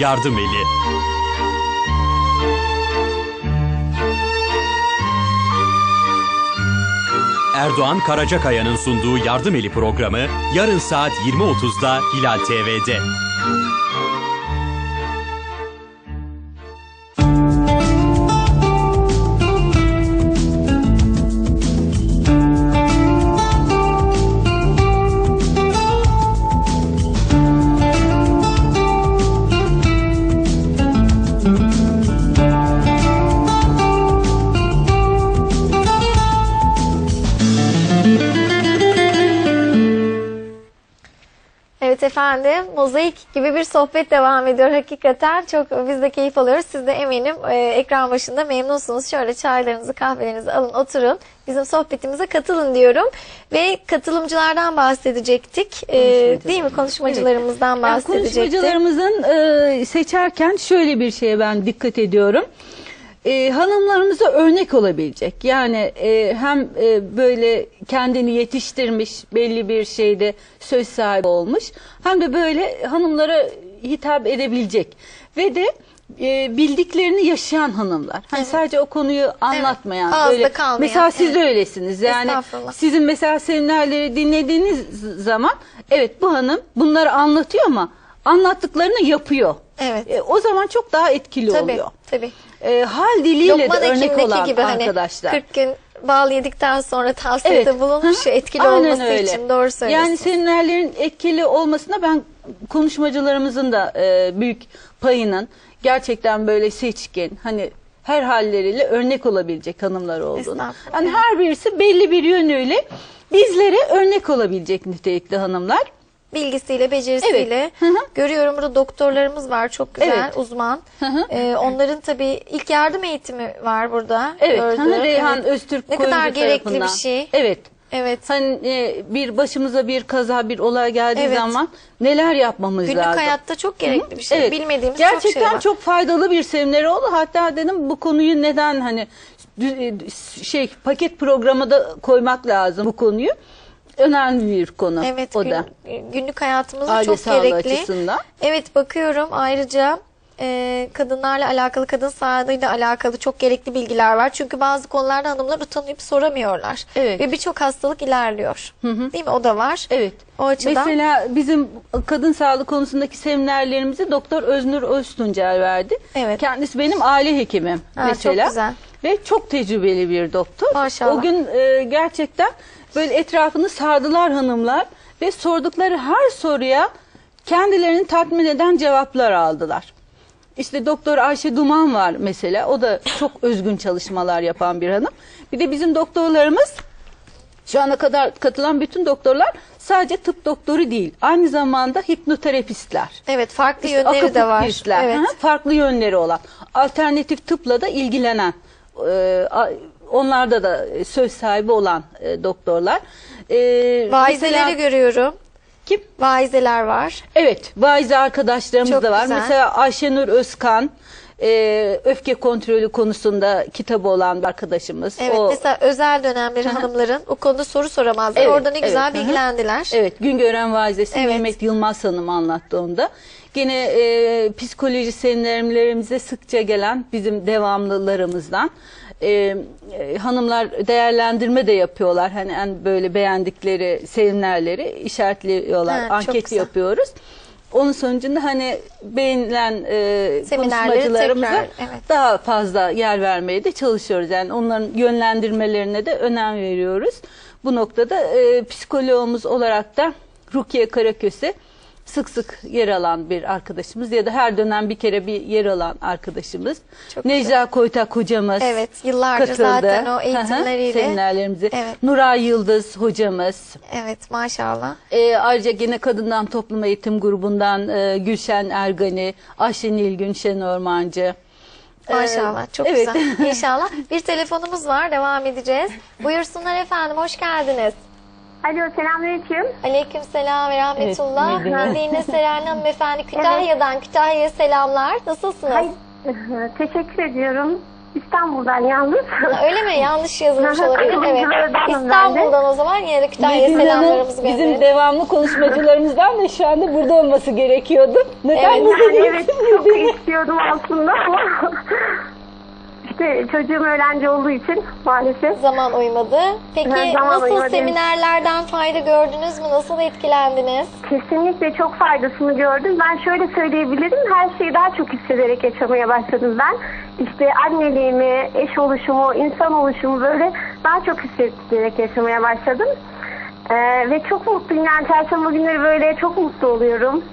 Yardım Eli. Erdoğan Karacakaya'nın sunduğu Yardım Eli programı yarın saat 20.30'da Hilal TV'de. Evet efendim, mozaik gibi bir sohbet devam ediyor hakikaten. Çok biz de keyif alıyoruz. Siz de eminim e, ekran başında memnunsunuz. Şöyle çaylarınızı, kahvelerinizi alın, oturun. Bizim sohbetimize katılın diyorum. Ve katılımcılardan bahsedecektik. E, değil mi? Konuşmacılarımızdan bahsedecektik. konuşmacılarımızın e, seçerken şöyle bir şeye ben dikkat ediyorum. E, hanımlarımıza örnek olabilecek. Yani e, hem e, böyle kendini yetiştirmiş, belli bir şeyde söz sahibi olmuş. Hem de böyle hanımlara hitap edebilecek. Ve de e, bildiklerini yaşayan hanımlar. Hani sadece o konuyu anlatmayan. ağızda böyle, kalmayan, Mesela siz de evet. öylesiniz. Yani sizin mesela seminerleri dinlediğiniz zaman evet bu hanım bunları anlatıyor ama anlattıklarını yapıyor. Evet. E, o zaman çok daha etkili Tabii, oluyor. tabii. E, hal diliyle de örnek olan gibi hani arkadaşlar. 40 gün bal yedikten sonra tavsiyede Evet. bulunmuş ya etkili Aynen olması öyle. için doğru söylüyorsunuz. Yani seminerlerin etkili olmasına ben konuşmacılarımızın da e, büyük payının gerçekten böyle seçkin hani her halleriyle örnek olabilecek hanımlar olduğunu. Yani her birisi belli bir yönüyle bizlere örnek olabilecek nitelikli hanımlar. Bilgisiyle, becerisiyle. Evet. Hı hı. Görüyorum burada doktorlarımız var çok güzel, Evet. uzman. Hı hı. Ee, onların tabii ilk yardım eğitimi var burada. Evet, gördüm. hani Reyhan Evet. Öztürk Ne kadar gerekli tarafından. bir şey. Evet. Evet. Hani e, bir başımıza bir kaza, bir olay geldiği Evet. zaman neler yapmamız Günlük lazım? hayatta çok gerekli bir şey. Evet. Bilmediğimiz Gerçekten çok şey var. çok faydalı bir seminer oldu. Hatta dedim bu konuyu neden hani e, şey paket programa da koymak lazım bu konuyu. Önemli bir konu Evet, o gün- da. günlük hayatımızda Aile çok gerekli. açısından. Evet bakıyorum ayrıca e, kadınlarla alakalı, kadın sağlığıyla alakalı çok gerekli bilgiler var. Çünkü bazı konularda hanımlar utanıp soramıyorlar. Evet. Ve birçok hastalık ilerliyor. Değil mi? O da var. Evet. O açıdan Mesela bizim kadın sağlığı konusundaki seminerlerimizi Doktor Öznur Öztuncer verdi. Evet. Kendisi benim aile hekimim Ha, mesela. çok güzel. Ve çok tecrübeli bir doktor. Maşallah. O gün e, gerçekten böyle etrafını sardılar hanımlar ve sordukları her soruya kendilerini tatmin eden cevaplar aldılar. İşte Doktor Ayşe Duman var mesela. O da çok özgün çalışmalar yapan bir hanım. Bir de bizim doktorlarımız şu ana kadar katılan bütün doktorlar sadece tıp doktoru değil. Aynı zamanda hipnoterapistler. evet farklı İşte yönleri de var. Evet. hı, farklı yönleri olan, alternatif tıpla da ilgilenen, e, onlarda da söz sahibi olan e, doktorlar. E, Vaizeleri mesela- görüyorum. kim? Vaizeler var. Evet, vaize arkadaşlarımız Çok da var. güzel. Mesela Ayşenur Özkan, e, öfke kontrolü konusunda kitabı olan bir arkadaşımız. Evet O- mesela özel dönemleri hanımların o konuda soru soramazlar. Evet, Orada ne güzel evet, bilgilendiler. Evet, Güngören Vazisi Evet. Nimet Yılmaz Hanım anlattı onu da. Gene e, psikoloji seminerlerimize sıkça gelen bizim devamlılarımızdan e, hanımlar değerlendirme de yapıyorlar. Hani en böyle beğendikleri seminerleri işaretliyorlar. Ha, çok Anket güzel. yapıyoruz. Onun sonucunda hani beğenilen e, Seminerleri konuşmacılarımıza tekrar, evet. daha fazla yer vermeye de çalışıyoruz. Yani onların yönlendirmelerine de önem veriyoruz. Bu noktada e, psikoloğumuz olarak da Rukiye Karaköse sık sık yer alan bir arkadaşımız ya da her dönem bir kere bir yer alan arkadaşımız. Çok Necla Koytak hocamız Evet, yıllardır katıldı. zaten o eğitimleriyle. Seminerlerimize. Evet. Nuray Yıldız hocamız. Evet maşallah. E, ayrıca gene Kadından Toplum Eğitim Grubu'ndan e, Gülşen Ergani, Ayşe Nilgün Şenormancı. E, Maşallah çok evet. güzel. İnşallah. Bir telefonumuz var devam edeceğiz. Buyursunlar efendim hoş geldiniz. Alo selamünaleyküm. Aleyküm selam ve rahmetullah. Evet, Medine. Medine Seren hanımefendi Kütahya'dan Kütahya'ya selamlar. Nasılsınız? Hay, teşekkür ediyorum. İstanbul'dan yalnız. Ha, Öyle mi? Yanlış yazılmış olabilir. Evet. İstanbul'dan o zaman yine de Kütahya'ya Medine Hanım selamlarımızı bizim gönderelim. devamlı konuşmacılarımızdan da şu anda burada olması gerekiyordu. Neden Evet. burada Yani evet çok istiyordum aslında ama işte çocuğum öğrenci olduğu için maalesef. Zaman uymadı. Peki zaman nasıl uymadı. seminerlerden fayda gördünüz mü? Nasıl etkilendiniz? Kesinlikle çok faydasını gördüm. Ben şöyle söyleyebilirim. Her şeyi daha çok hissederek yaşamaya başladım ben. İşte anneliğimi, eş oluşumu, insan oluşumu böyle daha çok hissederek yaşamaya başladım. Ee, ve çok mutluyum. Yani çarşamba günleri böyle çok mutlu oluyorum.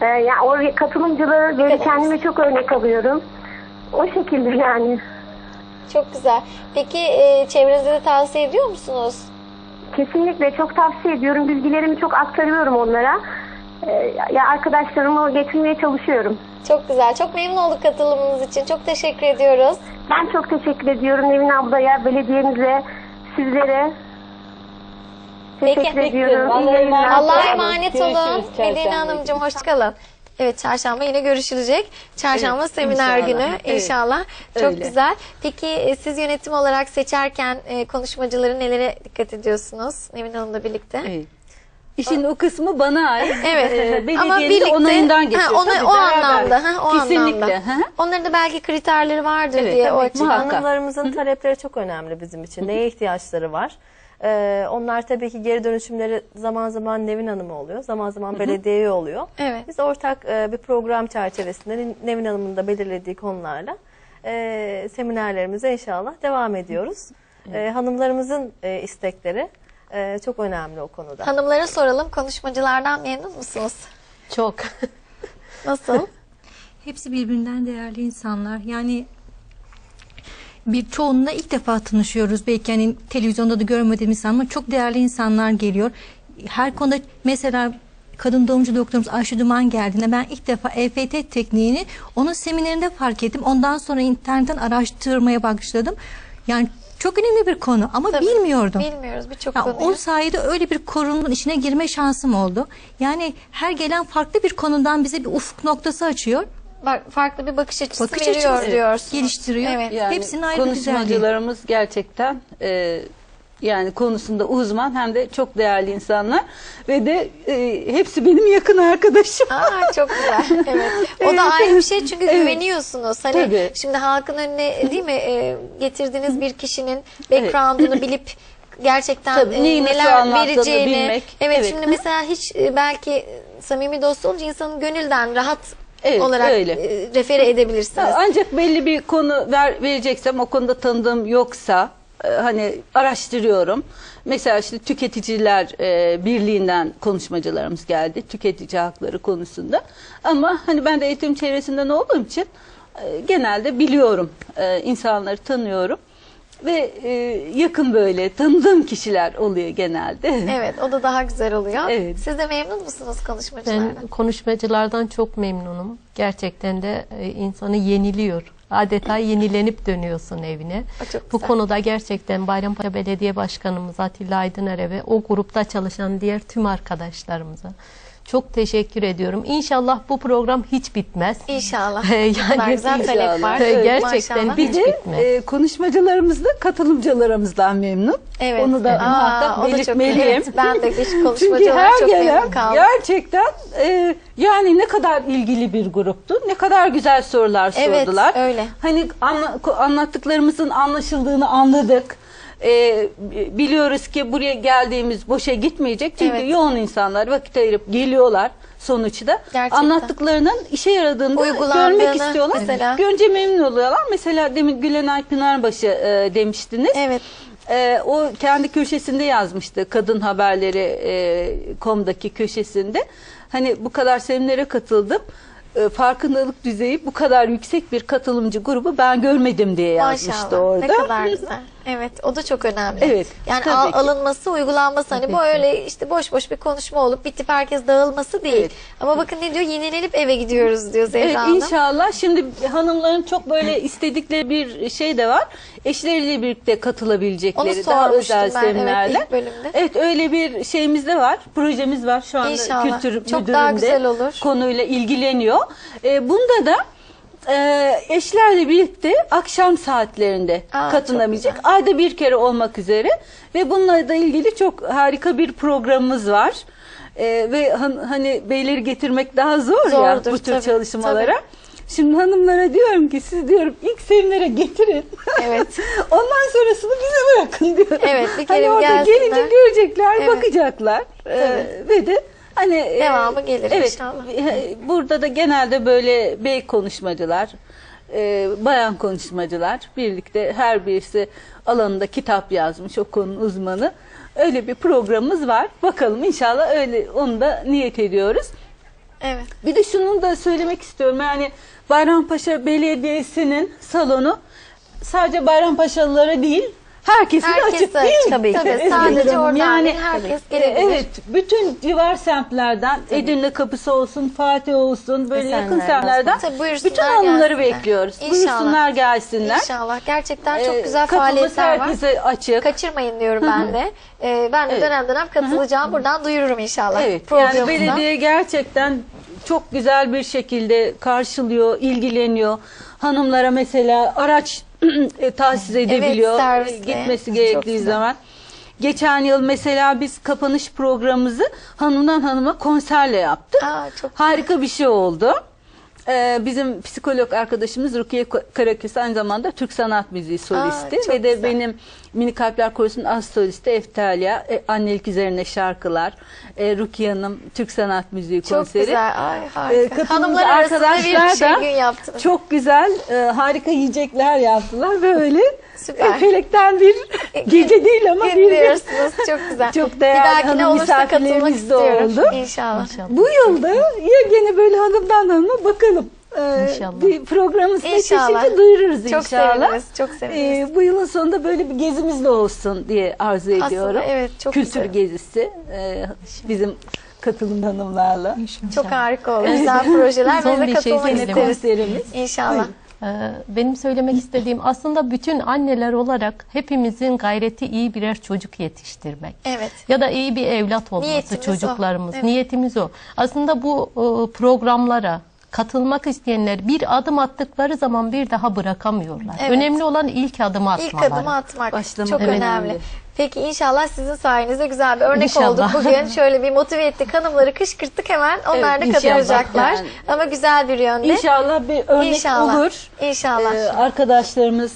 Ee, yani oraya katılımcıları böyle kendime çok örnek alıyorum. O şekilde yani. Çok güzel. Peki e, çevrenize de tavsiye ediyor musunuz? Kesinlikle çok tavsiye ediyorum. Bilgilerimi çok aktarıyorum onlara. Ee, ya arkadaşlarımı getirmeye çalışıyorum. Çok güzel. Çok memnun olduk katılımınız için. Çok teşekkür ediyoruz. Ben çok teşekkür ediyorum Nevin ablaya, belediyemize, sizlere. Peki. Teşekkür ediyorum. Allah'a İyi yayınlar. emanet olun. Görüşürüz çarşamba Medine Hanımcığım hoşçakalın. Evet çarşamba yine görüşülecek. Çarşamba Evet, seminer inşallah. günü Evet. inşallah. Çok Öyle. güzel. Peki e, siz yönetim olarak seçerken e, konuşmacıları nelere dikkat ediyorsunuz? Nevin Hanım'la birlikte. Evet. İşin o kısmı bana ait. Evet. Ee, Ama birlikte onayından geçiyor. Ha, ona- Tabii, o beraber. anlamda. Ha, o Kesinlikle. anlamda. hı. Onların da belki kriterleri vardır Evet, diye o açıdan. muhakkak. Hanımlarımızın talepleri çok önemli bizim için. Neye ihtiyaçları var? Ee, onlar tabii ki geri dönüşümleri zaman zaman Nevin Hanım'a oluyor, zaman zaman belediyeye oluyor. Evet. Biz ortak e, bir program çerçevesinde Nevin Hanım'ın da belirlediği konularla e, seminerlerimize inşallah devam ediyoruz. E, hanımlarımızın e, istekleri e, çok önemli o konuda. Hanımlara soralım. Konuşmacılardan memnun musunuz? Çok. Nasıl? Hepsi birbirinden değerli insanlar. Yani bir çoğunla ilk defa tanışıyoruz. Belki hani televizyonda da görmediğimiz ama çok değerli insanlar geliyor. Her konuda mesela kadın doğumcu doktorumuz Ayşe Duman geldiğinde ben ilk defa EFT tekniğini onun seminerinde fark ettim. Ondan sonra internetten araştırmaya başladım. Yani çok önemli bir konu ama Tabii. bilmiyordum. Bilmiyoruz birçok Ya, konuyu. o sayede öyle bir konunun içine girme şansım oldu. Yani her gelen farklı bir konudan bize bir ufuk noktası açıyor. Bak, farklı bir bakış açısı Bakış veriyor açısı diyorsun. geliştiriyor. Evet. Yani Hepsinin ayrı bir güzelliği. konuşmacılarımız gerçekten e, yani konusunda uzman hem de çok değerli insanlar ve de e, hepsi benim yakın arkadaşım. Aa çok güzel. Evet. O Evet, da ayrı bir evet. şey çünkü Evet. güveniyorsunuz. Hani Tabii. şimdi halkın önüne değil mi e, getirdiğiniz bir kişinin background'unu bilip gerçekten Tabii, e, neler vereceğini. bilmek. Evet, Evet. şimdi mesela hiç e, belki samimi dost olunca insanın gönülden rahat Evet, olarak öyle. e, refere edebilirsiniz. Ancak belli bir konu ver, vereceksem o konuda tanıdığım yoksa e, hani araştırıyorum. Mesela işte tüketiciler e, birliğinden konuşmacılarımız geldi tüketici hakları konusunda. Ama hani ben de eğitim çevresinden olduğum için e, genelde biliyorum e, insanları tanıyorum ve e, yakın böyle tanıdığım kişiler oluyor genelde. Evet, o da daha güzel oluyor. Evet. Siz de memnun musunuz konuşmacılardan? Ben konuşmacılardan çok memnunum. Gerçekten de e, insanı yeniliyor. Adeta yenilenip dönüyorsun evine. O çok Bu güzel. konuda gerçekten Bayrampaşa Belediye Başkanımız Atilla Aydıner'e ve o grupta çalışan diğer tüm arkadaşlarımıza çok teşekkür ediyorum. İnşallah bu program hiç bitmez. İnşallah. Yani güzel talep var. Evet, gerçekten Maşallah. Hiç de bitmez. e, konuşmacılarımız da katılımcılarımızdan memnun. Evet. Onu da Aa, muhakkak belirtmeliyim. evet, ben de hiç konuşmacı Çünkü her çok gelen memnun kaldım. gerçekten e, yani ne kadar ilgili bir gruptu. Ne kadar güzel sorular Evet, sordular. öyle. Hani anla- anlattıklarımızın anlaşıldığını anladık. E, biliyoruz ki buraya geldiğimiz boşa gitmeyecek. Çünkü Evet. yoğun insanlar vakit ayırıp geliyorlar sonuçta. Gerçekten. Anlattıklarının işe yaradığını Uygulandığını görmek istiyorlar. mesela. Görünce memnun oluyorlar. Mesela demin Gülenay Pınarbaşı e, demiştiniz. Evet. E, o kendi köşesinde yazmıştı. Kadın haberleri e, komdaki köşesinde. Hani bu kadar seminere katıldım. E, farkındalık düzeyi bu kadar yüksek bir katılımcı grubu ben görmedim diye yazmıştı Maşallah. orada. Ne kadar güzel. Evet, o da çok önemli. Evet, Yani al- ki. alınması, uygulanması hani bu öyle işte boş boş bir konuşma olup bitip herkes dağılması değil. Evet. Ama bakın ne diyor? Yenilenip eve gidiyoruz diyor Zehra Evet Hanım. inşallah. Şimdi hanımların çok böyle istedikleri bir şey de var. Eşleriyle birlikte katılabilecekleri Onu daha özel ben, evet, seminerler. bölümde. Evet öyle bir şeyimiz de var. Projemiz var şu anda İnşallah. kültür Çok müdürlüğünde daha güzel olur. konuyla ilgileniyor. Ee, bunda da e, eşlerle birlikte akşam saatlerinde Aa, katılabilecek. Ayda bir kere olmak üzere ve bununla da ilgili çok harika bir programımız var. E, ve han- hani beyleri getirmek daha zor ya Zordur, bu tür tabii, çalışmalara. Şimdi hanımlara diyorum ki siz diyorum ilk seminere getirin. Evet. Ondan sonrasını bize bırakın diyorum. Evet, bir kere hani orada gelsinler. gelince görecekler, Evet. bakacaklar. Ee, ve de hani e, Devamı gelir evet, inşallah. e, Burada da genelde böyle bey konuşmacılar, e, bayan konuşmacılar birlikte her birisi alanında kitap yazmış, o konunun uzmanı. Öyle bir programımız var. Bakalım inşallah öyle onu da niyet ediyoruz. Evet. Bir de şunu da söylemek istiyorum. Yani Bayrampaşa Belediyesi'nin salonu sadece Bayrampaşalılara değil, Herkese açık değil açık, mi? tabii ki. Özgür Sadece oradan değil, herkes e, gelebilir. Evet, bütün civar semtlerden, Edirne Kapısı olsun, Fatih olsun, böyle yakın Esenler semtlerden Tabii buyursunlar bütün hanımları gelsinler. bekliyoruz. İnşallah. Buyursunlar gelsinler. İnşallah. Gerçekten çok Ee, güzel kapımız faaliyetler var. herkese açık. Kaçırmayın diyorum ben de. Ee, ben de Evet. dönem dönem katılacağım. Buradan duyururum inşallah. Evet. Yani belediye gerçekten çok güzel bir şekilde karşılıyor, ilgileniyor. Hanımlara mesela araç e, tahsis edebiliyor servisle. e, gitmesi gerektiği güzel. zaman. Geçen yıl mesela biz kapanış programımızı hanımdan hanıma konserle yaptık. Aa, çok Harika bir şey oldu. Ee, bizim psikolog arkadaşımız Rukiye Karaköse aynı zamanda Türk Sanat Müziği solisti çok ve de güzel. benim Mini Kalpler Korusu'nun az solisti Eftalya, e, annelik üzerine şarkılar, e, Rukiye Hanım Türk Sanat Müziği Çok konseri. güzel. Ay, E, harika. katılımcı Hanımlar arasında bir arkadaşlar şey da gün yaptınız. çok güzel, e, harika yiyecekler yaptılar böyle. Süper. E, felekten bir gece değil ama bir Dinliyorsunuz. Çok güzel. Çok değerli bir dahakine hanım olursa katılmak istiyorum. oldu. İnşallah. İnşallah. Bu yılda ya gene böyle hanımdan hanıma bakalım. Ee, İnşallah. Bir programımız İnşallah. netleşince duyururuz Çok inşallah. seviniriz. Çok seviniriz. Ee, bu yılın sonunda böyle bir gezimiz de olsun diye arzu Aslında ediyorum. evet, çok Kültür güzel. gezisi ee, bizim katılım hanımlarla. Çok harika olur. Güzel projeler. Son Biz de bir şey isteriz. Konserimiz. İnşallah. Ee, Benim söylemek istediğim aslında bütün anneler olarak hepimizin gayreti iyi birer çocuk yetiştirmek. Evet. Ya da iyi bir evlat olması Niyetimiz o. çocuklarımız. Evet. Niyetimiz o. Aslında bu e, programlara katılmak isteyenler bir adım attıkları zaman bir daha bırakamıyorlar. Evet. Önemli olan ilk adımı İlk atmaları. adımı atmak Başlamak çok önemli. önemli. Peki inşallah sizin sayenizde güzel bir örnek İnşallah. olduk bugün. Şöyle bir motive ettik hanımları kışkırttık hemen. Onlar Evet, da katılacaklar. Yani. Ama güzel bir yönde. İnşallah bir örnek İnşallah. olur. İnşallah. Ee, arkadaşlarımız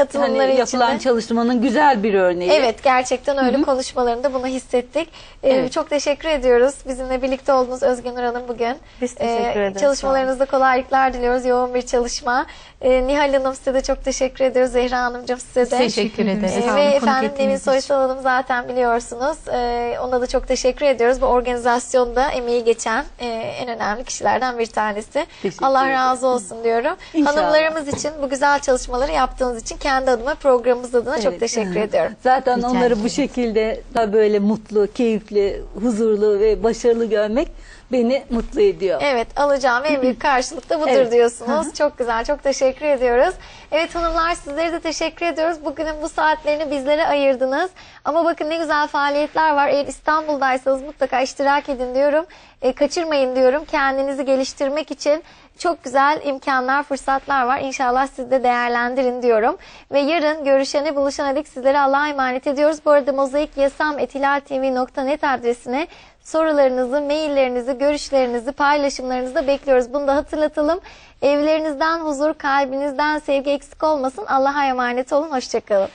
Katılımları hani yapılan içinde. çalışmanın güzel bir örneği. Evet gerçekten öyle konuşmalarında bunu hissettik. Ee, Evet. Çok teşekkür ediyoruz. Bizimle birlikte olduğunuz Özgün Nur Hanım bugün. Biz teşekkür ederiz. Çalışmalarınızda kolaylıklar diliyoruz. Yoğun bir çalışma. Ee, Nihal Hanım size de çok teşekkür ediyoruz. Zehra Hanımcığım size de. Teşekkür ederiz. Ee, ve efendim Nevin. Soysal Hanım zaten biliyorsunuz. Ee, ona da çok teşekkür ediyoruz. Bu organizasyonda emeği geçen e, en önemli kişilerden bir tanesi. Teşekkür Allah razı olsun diyorum. İnşallah. Hanımlarımız için bu güzel çalışmaları yaptığınız için kendi adıma programımız adına çok Evet. teşekkür ediyorum. Zaten Rica onları ederim. bu şekilde da böyle mutlu, keyifli, huzurlu ve başarılı görmek beni mutlu ediyor. Evet alacağım en büyük karşılık da budur Evet. diyorsunuz. Çok güzel çok teşekkür ediyoruz. Evet hanımlar sizlere de teşekkür ediyoruz. Bugünün bu saatlerini bizlere ayırdınız. Ama bakın ne güzel faaliyetler var. Eğer İstanbul'daysanız mutlaka iştirak edin diyorum. E, kaçırmayın diyorum. Kendinizi geliştirmek için çok güzel imkanlar, fırsatlar var. İnşallah siz de değerlendirin diyorum. Ve yarın görüşene buluşana dek sizlere Allah'a emanet ediyoruz. Bu arada mozaik.yasam.etilaltv.net adresine sorularınızı, maillerinizi, görüşlerinizi, paylaşımlarınızı da bekliyoruz. Bunu da hatırlatalım. Evlerinizden huzur, kalbinizden sevgi eksik olmasın. Allah'a emanet olun. Hoşçakalın.